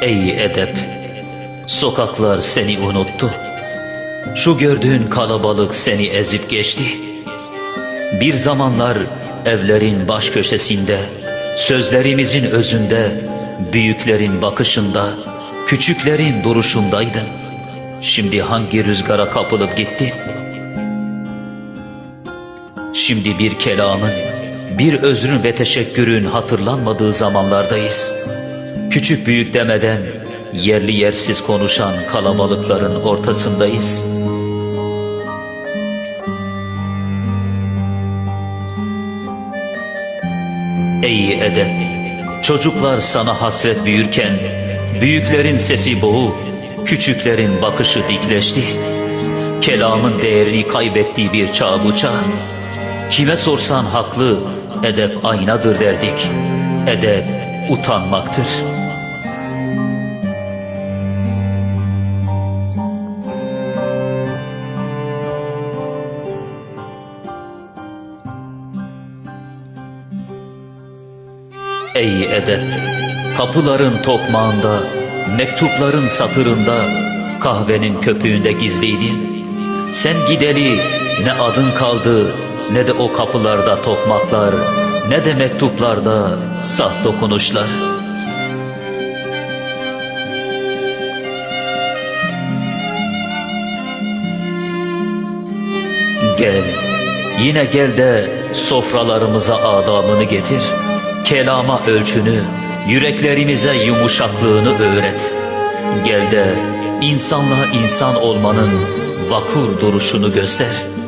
Ey edep, sokaklar seni unuttu. Şu gördüğün kalabalık seni ezip geçti. Bir zamanlar evlerin baş köşesinde, sözlerimizin özünde, büyüklerin bakışında, küçüklerin duruşundaydın. Şimdi hangi rüzgara kapılıp gittin? Şimdi bir kelamın, bir özrün ve teşekkürün hatırlanmadığı zamanlardayız. Küçük büyük demeden yerli yersiz konuşan kalabalıkların ortasındayız. Ey edep! Çocuklar sana hasret büyürken, büyüklerin sesi boğu, küçüklerin bakışı dikleşti. Kelamın değerini kaybettiği bir çağ bu çağ. Kime sorsan haklı, edep aynadır derdik. Edep utanmaktır. Ey edep! Kapıların tokmağında, mektupların satırında, kahvenin köpüğünde gizliydin. Sen gideli ne adın kaldı, ne de o kapılarda tokmaklar, ne de mektuplarda saf dokunuşlar. Gel, yine gel de sofralarımıza adamını getir. Kelama ölçünü, yüreklerimize yumuşaklığını öğret. Gel de insanla insan olmanın vakur duruşunu göster.''